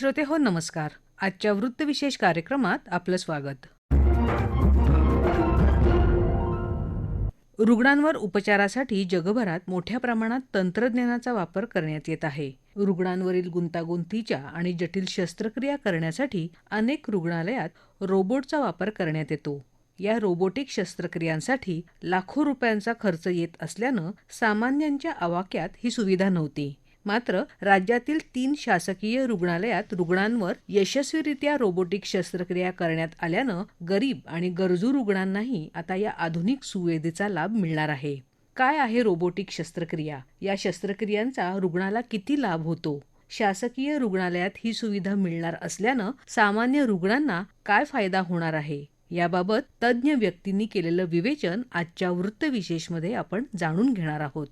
श्रोते हो नमस्कार. आजच्या वृत्तविशेष कार्यक्रमात आपलं स्वागत. रुग्णांवर उपचारासाठी जगभरात मोठ्या प्रमाणात तंत्रज्ञानाचा वापर करण्यात येत आहे. रुग्णांवरील गुंतागुंतीच्या आणि जटिल शस्त्रक्रिया करण्यासाठी अनेक रुग्णालयात रोबोटचा वापर करण्यात येतो. या रोबोटिक शस्त्रक्रियांसाठी लाखो रुपयांचा खर्च येत असल्यानं सामान्यांच्या आवाक्यात ही सुविधा नव्हती. मात्र राज्यातील तीन शासकीय रुग्णालयात रुग्णांवर यशस्वीरित्या रोबोटिक शस्त्रक्रिया करण्यात आल्यानं गरीब आणि गरजू रुग्णांनाही आता या आधुनिक सुविधेचा लाभ मिळणार आहे. काय आहे रोबोटिक शस्त्रक्रिया? या शस्त्रक्रियांचा रुग्णाला किती लाभ होतो? शासकीय रुग्णालयात ही सुविधा मिळणार असल्यानं सामान्य रुग्णांना काय फायदा होणार आहे? याबाबत तज्ज्ञ व्यक्तींनी केलेलं विवेचन आजच्या वृत्तविशेषमध्ये आपण जाणून घेणार आहोत.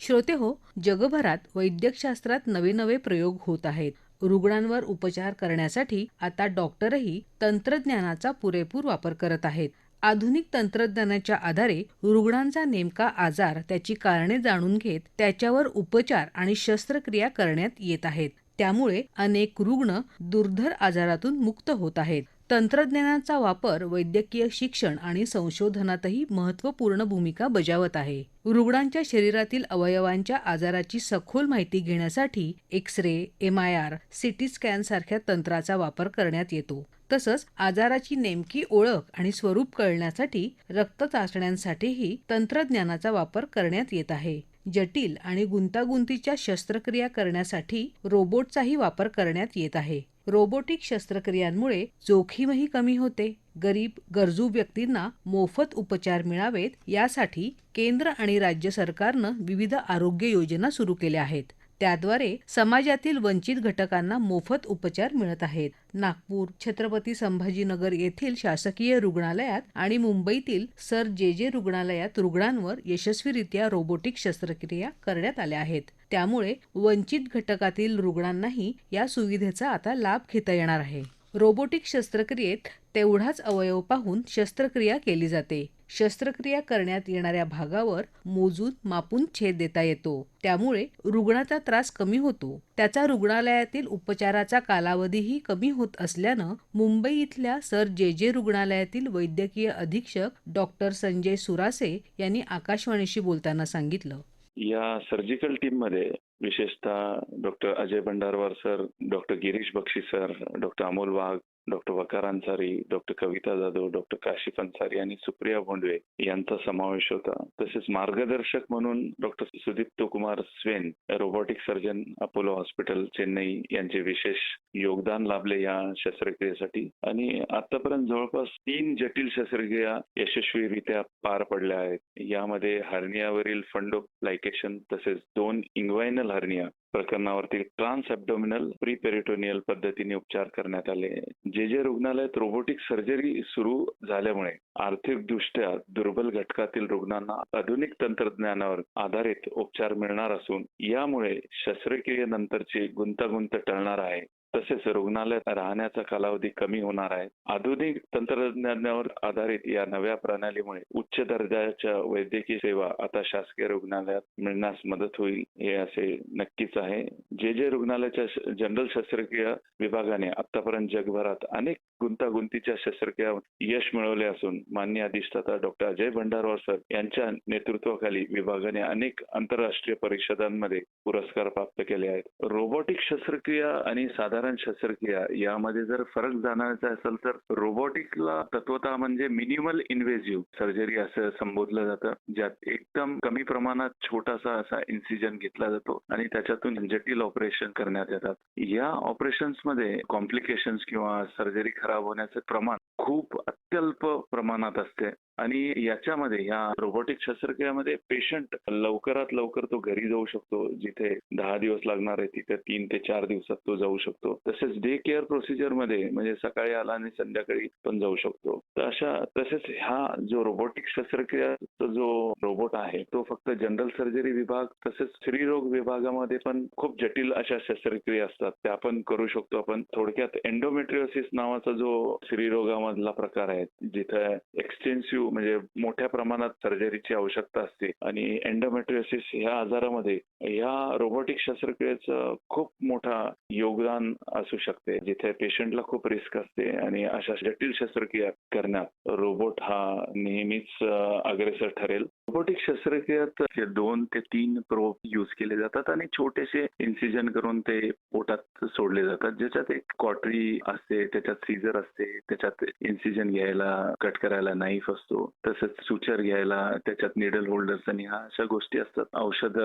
श्रोते हो जगभरात वैद्यकशास्त्रात नवे नवे प्रयोग होत आहेत. रुग्णांवर उपचार करण्यासाठी आता डॉक्टरही तंत्रज्ञानाचा पुरेपूर वापर करत आहेत. आधुनिक तंत्रज्ञानाच्या आधारे रुग्णांचा नेमका आजार त्याची कारणे जाणून घेत त्याच्यावर उपचार आणि शस्त्रक्रिया करण्यात येत आहेत. त्यामुळे अनेक रुग्ण दुर्धर आजारातून मुक्त होत आहेत. तंत्रज्ञानाचा वापर वैद्यकीय शिक्षण आणि संशोधनातही महत्त्वपूर्ण भूमिका बजावत आहे. रुग्णांच्या शरीरातील अवयवांच्या आजाराची सखोल माहिती घेण्यासाठी X ray M R I CT scan सारख्या तंत्राचा वापर करण्यात येतो. तसंच आजाराची नेमकी ओळख आणि स्वरूप कळण्यासाठी रक्त चाचण्यांसाठीही तंत्रज्ञानाचा वापर करण्यात येत आहे. जटिल आणि गुंतागुंतीच्या शस्त्रक्रिया करण्यासाठी रोबोटचाही वापर करण्यात येत आहे. रोबोटिक शस्त्रक्रियांमुळे जोखीमही कमी होते. गरीब गरजू व्यक्तींना मोफत उपचार मिळावेत यासाठी केंद्र आणि राज्य सरकारनं विविध आरोग्य योजना सुरू केल्या आहेत. त्याद्वारे समाजातील वंचित घटकांना मोफत उपचार मिळत आहेत. नागपूर छत्रपती संभाजीनगर येथील शासकीय रुग्णालयात आणि मुंबईतील सर जे जे रुग्णालयात रुग्णांवर यशस्वीरित्या रोबोटिक शस्त्रक्रिया करण्यात आल्या आहेत. त्यामुळे वंचित घटकातील रुग्णांनाही या सुविधेचा आता लाभ घेता येणार आहे. रोबोटिक शस्त्रक्रियेत तेवढाच अवयव पाहून शस्त्रक्रिया केली जाते. शस्त्रक्रिया करण्यात येणाऱ्या भागावर मोजून मापून छेद देता येतो. त्यामुळे रुग्णाचा त्रास कमी होतो. त्याचा रुग्णालयातील उपचाराचा कालावधीही कमी होत असल्यानं मुंबई इथल्या सर जे जे रुग्णालयातील वैद्यकीय अधीक्षक डॉक्टर संजय सुरासे यांनी आकाशवाणीशी बोलताना सांगितलं. या सर्जिकल टीममध्ये विशेषतः doctor Ajay Bhandarwar sir doctor Girish Bakshi sir doctor Amol Wagh doctor Waqar Ansari doctor Kavita Jadhav doctor Kashif Ansari आणि सुप्रिया भोंडवे यांचा समावेश होता. तसेच मार्गदर्शक म्हणून doctor Sudipta Kumar Swain robotic surgeon Apollo hospital Chennai यांचे विशेष योगदान लाभले या शस्त्रक्रियेसाठी. आणि आतापर्यंत जवळपास तीन जटिल शस्त्रक्रिया यशस्वीरित्या पार पडल्या आहेत. यामध्ये हर्नियावरील फंडोप्लायकेशन तसेच दोन इंग्वायनल हर्निया प्रकरणावरती ट्रान्स ॲब्डोमिनल प्रीपेरिटोनियल पद्धतीने उपचार करण्यात आले. जे जे रुग्णालयात रोबोटिक सर्जरी सुरू झाल्यामुळे आर्थिकदृष्ट्या दुर्बल घटकातील रुग्णांना आधुनिक तंत्रज्ञानावर आधारित उपचार मिळणार असून यामुळे शस्त्रक्रियेनंतरची गुंतागुंत टळणार आहे. तसेच रुग्णालयात राहण्याचा कालावधी कमी होणार आहे. आधुनिक तंत्रज्ञानावर आधारित या नव्या प्रणालीमुळे उच्च दर्जाच्या वैद्यकीय सेवा आता शासकीय रुग्णालयात मिळण्यास मदत होईल हे असे नक्कीच आहे. जे जे रुग्णालयाच्या जनरल शस्त्रक्रिया विभागाने आतापर्यंत जगभरात अनेक गुंतागुंतीच्या शस्त्रक्रिया यश मिळवले असून मान्य अधिष्ठाता डॉक्टर अजय भंडारवार सर यांच्या नेतृत्वाखाली विभागाने अनेक आंतरराष्ट्रीय परिषदांमध्ये पुरस्कार प्राप्त केले आहेत. रोबोटिक शस्त्रक्रिया आणि साधारण शस्त्रक्रिया यामध्ये जर फरक जाणायचा असेल तर रोबोटिकला तत्वता म्हणजे मिनिमल इन्व्हेजिव्ह सर्जरी असं संबोधलं जातं. ज्यात एकदम कमी प्रमाणात छोटासा असा इन्सिजन घेतला जातो आणि त्याच्यातून जटिल ऑपरेशन करण्यात येतात. या ऑपरेशन्समध्ये कॉम्प्लिकेशन्स किंवा सर्जरी खराब होण्याचं प्रमाण खूप अत्यल्प प्रमाणात असते. आणि याच्यामध्ये या रोबोटिक शस्त्रक्रियामध्ये पेशंट लवकरात लवकर तो घरी जाऊ शकतो. जिथे दहा दिवस लागणार आहे तिथे तीन ते चार दिवसात तो जाऊ शकतो. तसेच डे केअर प्रोसिजरमध्ये म्हणजे सकाळी आला आणि संध्याकाळी पण जाऊ शकतो. तर अशा तसेच हा जो रोबोटिक शस्त्रक्रियाचा जो रोबोट आहे तो फक्त जनरल सर्जरी विभाग तसेच स्त्रीरोग विभागामध्ये पण खूप जटिल अशा शस्त्रक्रिया असतात. त्या आपण करू शकतो आपण. थोडक्यात एन्डोमेट्रिओसिस नावाचा जो स्त्रीरोगामध्ये मधला प्रकार आहे. जिथे एक्सटेन्सिव्ह म्हणजे मोठ्या प्रमाणात सर्जरीची आवश्यकता असते. आणि एंडोमेट्रियोसिस ह्या आजारामध्ये या रोबोटिक शस्त्रक्रियेचं खूप मोठा योगदान असू शकते. जिथे पेशंटला खूप रिस्क असते आणि अशा जटिल शस्त्रक्रिया करण्यात रोबोट हा नेहमीच अग्रेसर ठरेल. रोबोटिक शस्त्रक्रियात दोन ते तीन प्रोब यूज केले जातात आणि छोटेसे इन्सिजन करून ते पोटात सोडले जातात. ज्याच्यात एक कॉटरी असते त्याच्यात सीझर असते त्याच्यात इन्सिजन घ्यायला कट करायला नाईफ असतो तसंच सुचर घ्यायला त्याच्यात निडल होल्डर्स आणि ह्या अशा गोष्टी असतात. औषध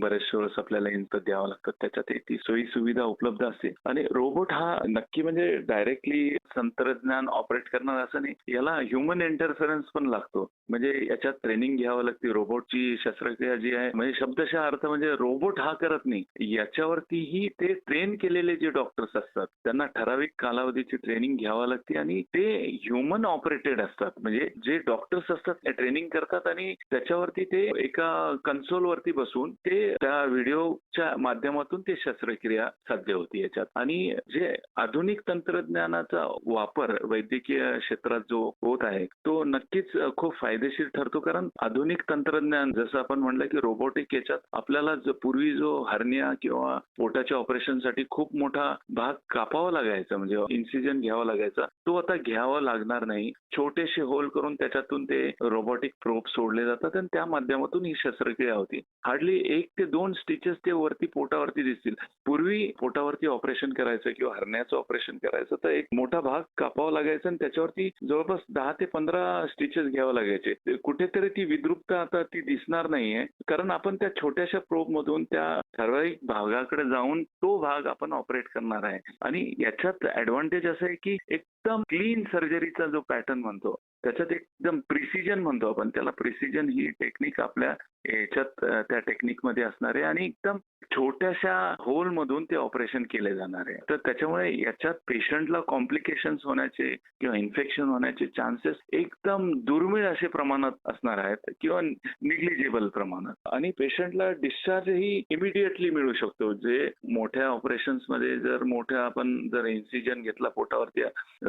बऱ्याचशा वेळेस आपल्याला इंत द्यावं लागतं. त्याच्यात ती सोयी सुविधा उपलब्ध असते. आणि रोबोट हा नक्की म्हणजे डायरेक्टली तंत्रज्ञान ऑपरेट करणार असं नाही. याला ह्युमन इंटरफरन्स पण लागतो. म्हणजे याच्यात ट्रेनिंग घ्यावं लागते. रोबोटची शस्त्रक्रिया जी आहे म्हणजे शब्दशः अर्थ म्हणजे रोबोट हा करत नाही. याच्यावरतीही ते ट्रेन केलेले जे डॉक्टर्स असतात त्यांना ठराविक कालावधीची ट्रेनिंग घ्यावं लागते आणि ते ह्युमन ऑपरेटेड असतात. म्हणजे जे डॉक्टर्स असतात ते ट्रेनिंग करतात आणि त्याच्यावरती ते एका कन्सोलवरती बसून ते त्या व्हिडिओच्या माध्यमातून ते शस्त्रक्रिया साध्य होती याच्यात. आणि जे आधुनिक तंत्रज्ञानाचा वापर वैद्यकीय क्षेत्रात जो होत आहे तो नक्कीच खूप फायदेशीर ठरतो. कारण आधुनिक तंत्रज्ञान जसं आपण म्हणलं की रोबोटिक याच्यात आपल्याला पूर्वी जो हर्निया किंवा पोटाच्या ऑपरेशनसाठी खूप मोठा भाग कापावा लागायचा म्हणजे इन्सिजन घ्यावा लागायचा तो आता घ्यावा लागणार नाही. छोटेसे होल करून त्याच्यातून ते रोबोटिक प्रोब सोडले जातात आणि त्या माध्यमातून ही शस्त्रक्रिया होती. हार्डली एक ते दोन स्टिचेस ते वरती पोटावरती दिसतील. पूर्वी पोटावरती ऑपरेशन करायचं किंवा हरण्याचं ऑपरेशन करायचं तर एक मोठा भाग कापावा लागायचा आणि त्याच्यावरती जवळपास दहा ते पंधरा स्टिचेस घ्यावे लागायचे. कुठेतरी ती जागरूकता आता ती दिसणार नाहीये. कारण आपण त्या छोट्याशा प्रोब मधून त्या ठराविक भागाकडे जाऊन तो भाग आपण ऑपरेट करणार आहे. आणि याच्यात ऍडव्हान्टेज असं आहे की एकदम क्लीन सर्जरीचा जो पॅटर्न म्हणतो त्याच्यात एकदम प्रिसिजन म्हणतो आपण. त्याला प्रिसिजन ही टेक्निक आपल्या याच्यात त्या टेक्निकमध्ये असणार आहे आणि एकदम छोट्याशा होल मधून ते ऑपरेशन केले जाणार. आहे तर त्याच्यामुळे याच्यात पेशंटला कॉम्प्लिकेशन्स होण्याचे किंवा इन्फेक्शन होण्याचे चान्सेस एकदम दुर्मिळ असे प्रमाणात असणार आहेत किंवा निग्लिजिबल प्रमाणात. आणि पेशंटला डिस्चार्जही इमिडिएटली मिळू शकतो. जे मोठ्या ऑपरेशन्समध्ये जर मोठ्या आपण जर इन्सिजन घेतला पोटावरती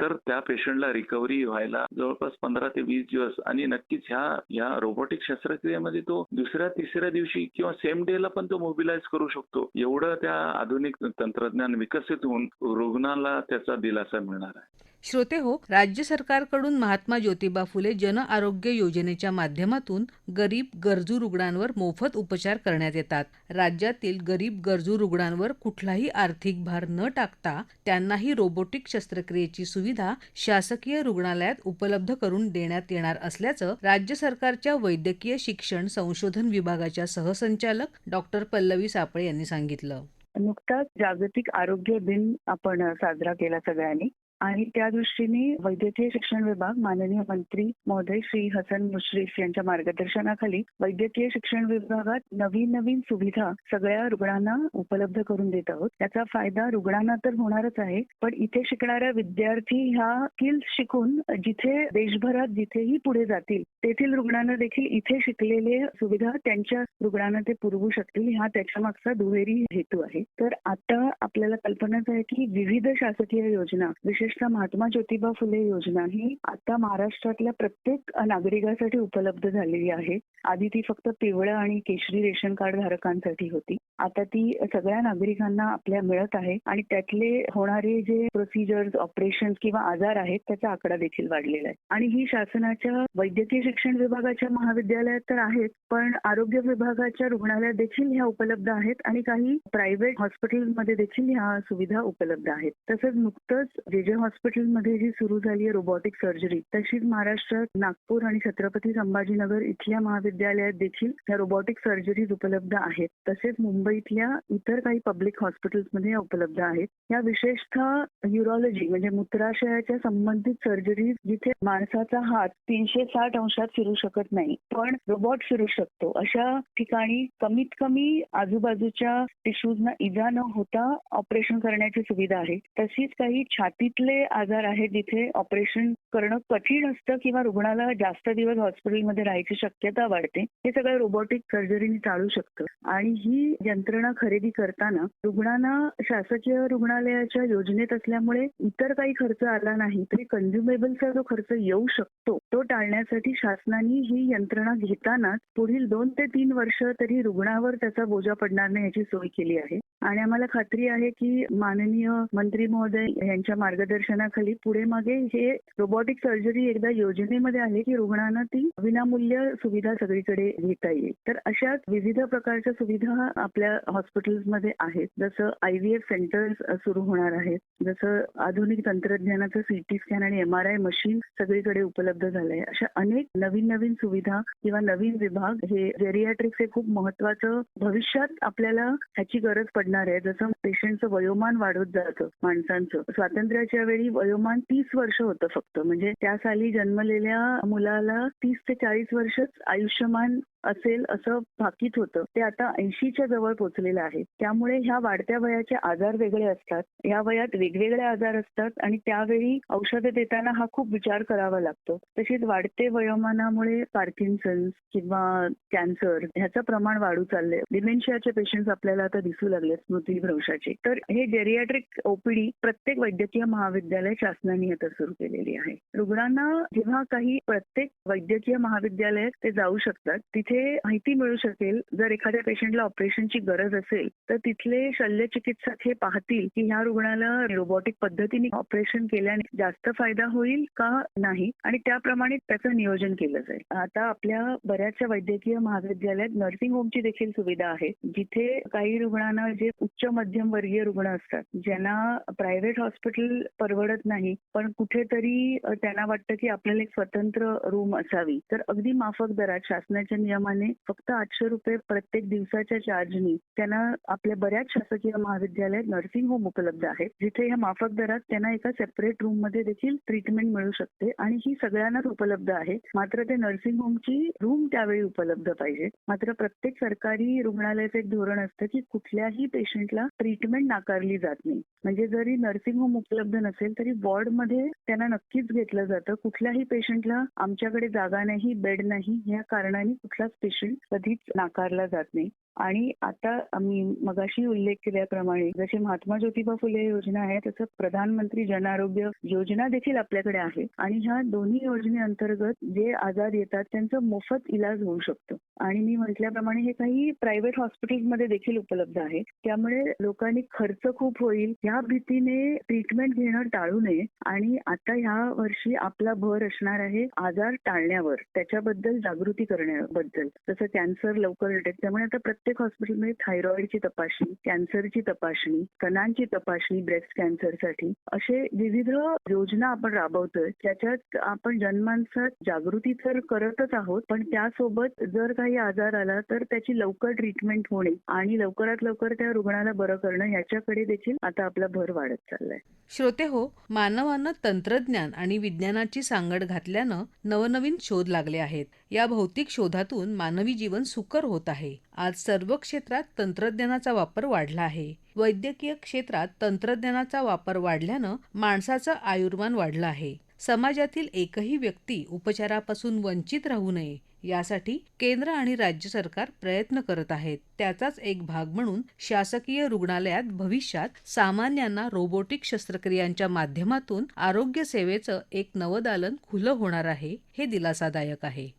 तर त्या पेशंटला रिकव्हरी व्हायला जवळपास पंधरा ते वीस दिवस. आणि नक्कीच ह्या या रोबोटिक शस्त्रक्रियेमध्ये तो दुसऱ्या तिसऱ्या दिवशी किंवा सेम डेला पण तो मोबिलाइज करू शकतो. एवढं त्या आधुनिक तंत्रज्ञान विकसित होऊन रुग्णाला त्याचा दिलासा मिळणार आहे. श्रोते हो राज्य सरकारकडून महात्मा ज्योतिबा फुले जन आरोग्य योजनेच्या माध्यमातून गरीब गरजू रुग्णांवर मोफत उपचार करण्यात येतात. राज्यातील गरीब गरजू रुग्णांवर कुठलाही आर्थिक भार न टाकता त्यांनाही रोबोटिक शस्त्रक्रियेची सुविधा शासकीय रुग्णालयात उपलब्ध करून देण्यात येणार असल्याचं राज्य सरकारच्या वैद्यकीय शिक्षण संशोधन विभागाच्या सहसंचालक डॉक्टर पल्लवी सापळे यांनी सांगितलं. नुकताच जागतिक आरोग्य दिन आपण साजरा केला सगळ्यांनी. आणि त्या दृष्टीने वैद्यकीय शिक्षण विभाग माननीय मंत्री महोदय श्री हसन मुश्रीफ यांच्या मार्गदर्शनाखाली वैद्यकीय शिक्षण विभागात नवीन नवीन सुविधा सगळ्या रुग्णांना उपलब्ध करून देत आहोत. त्याचा फायदा रुग्णांना तर होणारच आहे पण इथे शिकणाऱ्या विद्यार्थी ह्या स्किल्स शिकून जिथे देशभरात जिथेही पुढे जातील तेथील रुग्णांना देखील इथे शिकलेले सुविधा त्यांच्या रुग्णांना ते पुरवू शकतील हा त्याच्या मागचा दुहेरी हेतू आहे. तर आता आपल्याला कल्पनाच आहे की विविध शासकीय योजना विशेष विशेषतः महात्मा ज्योतिबा फुले योजना ही आता महाराष्ट्रातल्या प्रत्येक नागरिकासाठी उपलब्ध झालेली आहे. आधी ती फक्त पिवळं आणि केशरी रेशन कार्ड धारकांसाठी होती. आता ती सगळ्या नागरिकांना आपल्या मिळत आहे आणि त्यातले होणारे जे प्रोसिजर्स ऑपरेशन किंवा आजार आहेत त्याचा आकडा देखील वाढलेला आहे. आणि ही शासनाच्या वैद्यकीय शिक्षण विभागाच्या महाविद्यालयात तर आहेत पण आरोग्य विभागाच्या रुग्णालयात देखील ह्या उपलब्ध आहेत आणि काही प्रायव्हेट हॉस्पिटलमध्ये देखील ह्या सुविधा उपलब्ध आहेत. तसंच नुकतंच जे जे हॉस्पिटलमध्ये जी सुरू झाली आहे रोबोटिक सर्जरी तशीच महाराष्ट्रात नागपूर आणि छत्रपती संभाजीनगर इथल्या महाविद्यालयात देखील ह्या रोबोटिक सर्जरीज उपलब्ध आहेत. तसेच मुंबईतल्या इतर काही पब्लिक हॉस्पिटल्समध्ये उपलब्ध आहेत. या विशेषतः युरॉलॉजी म्हणजे मूत्राशयाच्या संबंधित सर्जरीज जिथे माणसाचा हात तीनशे साठ अंशात फिरू शकत नाही पण रोबोट फिरू शकतो. अशा ठिकाणी कमीत कमी आजूबाजूच्या टिश्यूजना इजा न होता ऑपरेशन करण्याची सुविधा आहे. तशीच काही छातीतल्या कुठले आजार आहेत जिथे ऑपरेशन करणं कठीण असतं किंवा रुग्णाला जास्त दिवस हॉस्पिटलमध्ये राहायची शक्यता वाढते हे सगळं रोबोटिक सर्जरीने टाळू शकतं. आणि ही यंत्रणा खरेदी करताना रुग्णांना शासकीय रुग्णालयाच्या योजनेत असल्यामुळे इतर काही खर्च आला नाही तरी कन्झ्युमेबलचा जो खर्च येऊ शकतो तो टाळण्यासाठी शासनाने ही यंत्रणा घेतानाच पुढील दोन ते तीन वर्ष तरी रुग्णावर त्याचा बोजा पडणार नाही याची सोय केली आहे. आणि आम्हाला खात्री आहे की माननीय मंत्री महोदय यांच्या मार्गदर्शनाखाली पुढे मागे हे रोबोटिक सर्जरी एकदा योजनेमध्ये आले की रुग्णांना ती विनामूल्य सुविधा सगळीकडे घेता येईल. तर अशाच विविध प्रकारच्या सुविधा आपल्या हॉस्पिटल्समध्ये आहेत. जसं आय व्ही एफ सेंटर्स सुरू होणार आहेत. जसं आधुनिक तंत्रज्ञानाचं सीटी स्कॅन आणि एम आर आय मशीन सगळीकडे उपलब्ध झालंय. अशा अनेक नवीन नवीन सुविधा किंवा नवीन विभाग हे जेरियाट्रिक्स हे खूप महत्वाचं भविष्यात आपल्याला ह्याची गरज वाढणार आहे. जसं पेशंटचं वयोमान वाढत जातं माणसांचं. स्वातंत्र्याच्या वेळी वयोमान तीस वर्ष होतं फक्त. म्हणजे त्या साली जन्मलेल्या मुलाला तीस ते चाळीस वर्षच आयुष्यमान असेल असं भाकीत होतं. ते आता ऐंशीच्या जवळ पोहोचलेलं आहे त्यामुळे ह्या वाढत्या वयाचे आजार वेगळे असतात. या वयात वेगवेगळे आजार असतात आणि त्यावेळी औषधं देताना हा खूप विचार करावा लागतो. तसेच वाढते वयोमानामुळे पार्किन्सन्स किंवा कॅन्सर ह्याचं प्रमाण वाढू चाललंय. डिमेन्शियाचे पेशंट आपल्याला आता दिसू लागले स्मृतीभ्रंशाचे तर हे जेरियाट्रिक ओपीडी प्रत्येक वैद्यकीय महाविद्यालय शासनाने आता सुरू केलेली आहे. रुग्णांना जेव्हा काही प्रत्येक वैद्यकीय महाविद्यालयात ते जाऊ शकतात तिथे माहिती मिळू शकेल. जर एखाद्या पेशंटला ऑपरेशनची गरज असेल तर तिथले शल्य चिकित्सक हे पाहतील की ह्या रुग्णाला रोबोटिक पद्धतीने ऑपरेशन केल्याने जास्त फायदा होईल का नाही आणि त्याप्रमाणे त्याचं नियोजन केलं जाईल. आता आपल्या बऱ्याचशा वैद्यकीय महाविद्यालयात नर्सिंग होमची देखील सुविधा आहे. जिथे काही रुग्णांना जे उच्च मध्यम वर्गीय रुग्ण असतात ज्यांना प्रायव्हेट हॉस्पिटल परवडत नाही पण कुठेतरी त्यांना वाटतं की आपल्याला एक स्वतंत्र रूम असावी. तर अगदी माफक दरात शासनाच्या नियमाने फक्त आठशे रुपये प्रत्येक दिवसाच्या चार्जनी त्यांना आपल्या बऱ्याच शासकीय महाविद्यालयात नर्सिंग होम उपलब्ध आहेत. जिथे ह्या माफक दरात त्यांना एका सेपरेट रूममध्ये देखील ट्रीटमेंट मिळू शकते आणि ही सगळ्यांनाच उपलब्ध आहे. मात्र ते नर्सिंग होमची रूम त्यावेळी उपलब्ध पाहिजे. मात्र प्रत्येक सरकारी रुग्णालयाचं एक धोरण असतं की कुठल्याही पेशंटला ट्रीटमेंट नाकारली जात नाही. म्हणजे जरी नर्सिंग होम उपलब्ध नसेल तरी वॉर्डमध्ये त्यांना नक्कीच घेतलं जातं. कुठल्याही पेशंटला आमच्याकडे जागा नाही बेड नाही या कारणाने कुठला पेशंट कधीच नाकारला जात नाही. आणि आता आम्ही मगाशी उल्लेख केल्याप्रमाणे जसे महात्मा ज्योतिबा फुले योजना आहे तसं प्रधानमंत्री जन आरोग्य योजना देखील आपल्याकडे आहे. आणि ह्या दोन्ही योजनेअंतर्गत जे आजार येतात त्यांचं मोफत इलाज होऊ शकतो. आणि मी म्हटल्याप्रमाणे हे काही प्रायव्हेट हॉस्पिटलमध्ये देखील उपलब्ध आहे. त्यामुळे लोकांनी खर्च खूप होईल. या भीतीने ट्रीटमेंट घेणं टाळू नये. आणि आता ह्या वर्षी आपला भर असणार आहे आजार टाळण्यावर. त्याच्याबद्दल जागृती करण्याबद्दल. जसं कॅन्सर लवकर त्यामुळे आता प्रत्येक हॉस्पिटलमध्ये थायरॉइडची तपासणी कॅन्सरची तपासणी कणांची तपासणी ब्रेस्ट कॅन्सरसाठी असे विविध योजना आपण राबवतोय. त्याच्यात आपण जनमानसात जागृती तर करतच आहोत पण त्यासोबत जर काही आजार आला तर त्याची लवकर ट्रीटमेंट होणे आणि लवकरात लवकर त्या रुग्णाला बरं करणं याच्याकडे देखील आता आपला भर वाढत चाललाय. श्रोते हो मानवानं तंत्रज्ञान आणि विज्ञानाची सांगड घातल्यानं नवनवीन शोध लागले आहेत. या भौतिक शोधातून मानवी जीवन सुकर होत आहे. आज सर्व क्षेत्रात तंत्रज्ञानाचा वापर वाढला आहे. वैद्यकीय क्षेत्रात तंत्रज्ञानाचा वापर वाढल्यानं माणसाचं आयुर्मान वाढलं आहे. समाजातील एकही व्यक्ती उपचारापासून वंचित राहू नये यासाठी केंद्र आणि राज्य सरकार प्रयत्न करत आहेत. त्याचाच एक भाग म्हणून शासकीय रुग्णालयात भविष्यात सामान्यांना रोबोटिक शस्त्रक्रियांच्या माध्यमातून आरोग्य सेवेचं एक नवदालन खुलं होणार आहे हे दिलासादायक आहे.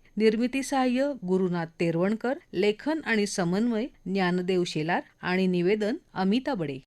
निर्मिती सहाय्य गुरुनाथ तेरवणकर लेखन आणि समन्वय ज्ञानदेव शेलार आणि निवेदन अमिता बडे.